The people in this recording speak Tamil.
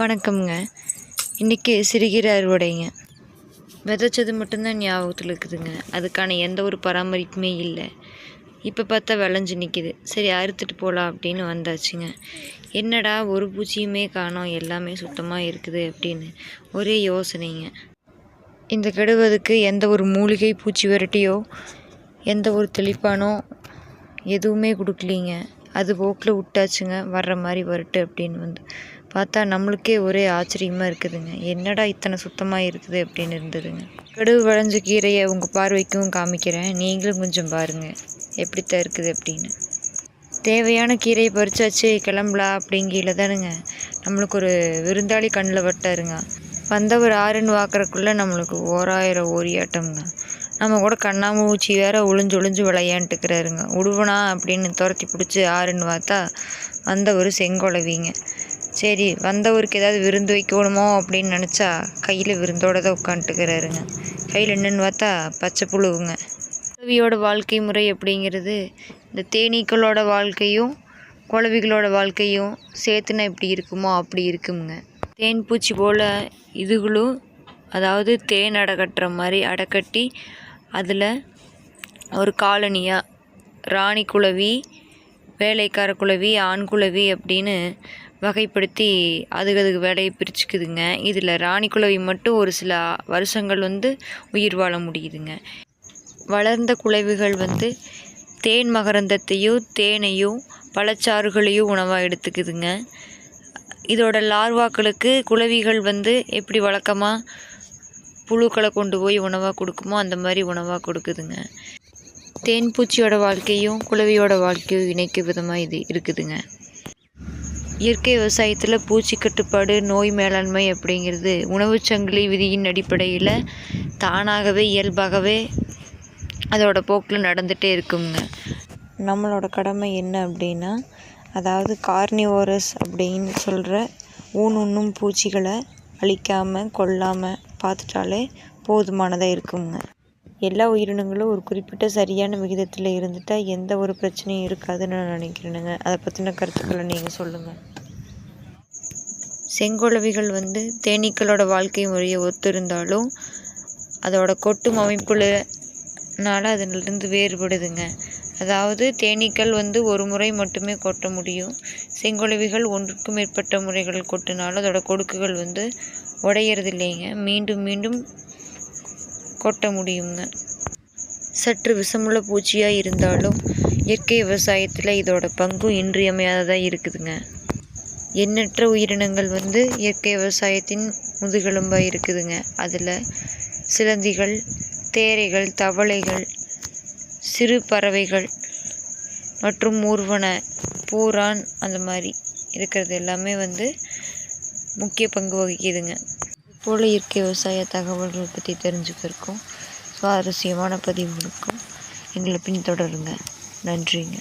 வணக்கம்ங்க. இன்றைக்கி சிறுகீரை அறுவடைங்க. விதைச்சது மட்டும்தான் ஞாபகத்தில் இருக்குதுங்க. அதுக்கான எந்த ஒரு பராமரிப்புமே இல்லை. இப்போ பார்த்தா விளைஞ்சு நிற்கிது சரி அறுத்துட்டு போகலாம் அப்படின்னு வந்தாச்சுங்க. என்னடா ஒரு பூச்சியுமே காணோம். எல்லாமே சுத்தமாக இருக்குது அப்படின்னு ஒரே யோசனைங்க. இந்த கெடுவதுக்கு எந்த ஒரு மூலிகை பூச்சி விரட்டியோ எந்த ஒரு தெளிப்பானோ எதுவுமே கொடுக்கலீங்க. அது போக்கில் விட்டாச்சுங்க. வர்ற மாதிரி வரட்டு அப்படின்னு வந்து பார்த்தா நம்மளுக்கே ஒரே ஆச்சரியமாக இருக்குதுங்க. என்னடா இத்தனை சுத்தமாக இருக்குது அப்படின்னு இருந்ததுங்க. கடுகு விளைஞ்ச கீரையை உங்கள் பார்வைக்கும் காமிக்கிறேன். நீங்களும் கொஞ்சம் பாருங்கள் எப்படித்தான் இருக்குது அப்படின்னு. தேவையான கீரையை பறிச்சாச்சு கிளம்பலாம் அப்படிங்கில தானுங்க. நம்மளுக்கு ஒரு விருந்தாளி கண்ணில் வட்டாருங்க வந்தவர் ஆறுன்னு பார்க்குறக்குள்ளே நம்மளுக்கு ஓராயிரம் ஓரியாட்டம்ங்க. நம்ம கூட கண்ணாமூச்சி வேற ஒளிஞ்சு ஒளிஞ்சு விளையாண்டுக்கிறாருங்க. உடுவனா அப்படின்னு துரத்தி பிடிச்சி ஆறுன்னு பார்த்தா வந்தவர் செங்கொலவிங்க. சரி வந்தவருக்கு ஏதாவது விருந்து வைக்கணுமோ அப்படின்னு நினச்சா கையில் விருந்தோட தான் உட்காந்துட்டுக்கிறாருங்க. கையில் என்னென்னு பார்த்தா பச்சை புழுவுங்க. குழவியோட வாழ்க்கை முறை அப்படிங்கிறது இந்த தேனீக்களோட வாழ்க்கையும் குழவிகளோட வாழ்க்கையும் சேர்த்துனா எப்படி இருக்குமோ அப்படி இருக்குங்க தேன் பூச்சி போல் இதுகளும் அதாவது தேன் அடக்கட்டுற மாதிரி அடக்கட்டி அதில் ஒரு காலனியாக ராணி குழவி வேலைக்கார குழவி ஆண் குழவி அப்படின்னு வகைப்படுத்தி அதுக்கு அதுக்கு வேலையை பிரிச்சுக்குதுங்க. இதில் ராணி குளவி மட்டும் ஒரு சில வருஷங்கள் வந்து உயிர் வாழ முடியுதுங்க. வளர்ந்த குழவிகள் வந்து தேன் மகரந்தத்தையும் தேனையும் பழச்சாறுகளையும் உணவாக எடுத்துக்குதுங்க. இதோட லார்வாக்களுக்கு குளவிகள் வந்து எப்படி வழக்கமாக புழுக்களை கொண்டு போய் உணவாக கொடுக்குமோ அந்த மாதிரி உணவாக கொடுக்குதுங்க. தேன் பூச்சியோட வாழ்க்கையும் குளவியோட வாழ்க்கையும் இணைக்கும் விதமாக இது இருக்குதுங்க. இயற்கை விவசாயத்தில் பூச்சி கட்டுப்பாடு நோய் மேலாண்மை அப்படிங்கிறது உணவுச் சங்கிலி விதியின் அடிப்படையில் தானாகவே இயல்பாகவே அதோட போக்கில் நடந்துகிட்டே இருக்குங்க. நம்மளோட கடமை என்ன அப்படின்னா அதாவது கார்னிவோரஸ் அப்படின்னு சொல்கிற ஊன் உண்ணும் பூச்சிகளை அழிக்காமல் கொல்லாமல் பார்த்துட்டாலே போதுமானதாக இருக்குங்க. எல்லா உயிரினங்களும் ஒரு குறிப்பிட்ட சரியான விகிதத்தில் இருந்துட்டால் எந்த ஒரு பிரச்சனையும் இருக்காதுன்னு நான் நினைக்கிறேனுங்க. அதை பற்றின கருத்துக்களை நீங்கள் சொல்லுங்கள் செங்கொழவிகள் வந்து தேனீக்களோட வாழ்க்கை முறையை ஒத்திருந்தாலும் அதோட கொட்டும் அமைப்புலனால அதிலிருந்து வேறுபடுதுங்க. அதாவது தேனீக்கள் வந்து ஒரு முறை மட்டுமே கொட்ட முடியும். செங்கொழவிகள் ஒன்றுக்கும் மேற்பட்ட முறைகள் கொட்டினாலும் அதோட கொடுக்குகள் வந்து உடையறது இல்லைங்க மீண்டும் மீண்டும் கொட்ட முடியுங்க சற்று விஷமுள்ள பூச்சியாக இருந்தாலும் இயற்கை விவசாயத்தில் இதோட பங்கும் இன்றியமையாததாக இருக்குதுங்க. எண்ணற்ற உயிரினங்கள் வந்து இயற்கை விவசாயத்தின் முதுகெலும்பாக இருக்குதுங்க. அதில் சிலந்திகள் தேரைகள் தவளைகள் சிறு பறவைகள் மற்றும் ஊர்வன பூரான் அந்த மாதிரி இருக்கிறது எல்லாமே வந்து முக்கிய பங்கு வகிக்குதுங்க. போல் இயற்கை விவசாய தகவல்கள் பற்றி தெரிஞ்சுக்கிறதுக்கும் சுவாரஸ்யமான பதிவுகளுக்கும் எங்களை பின்தொடருங்க. நன்றிங்க.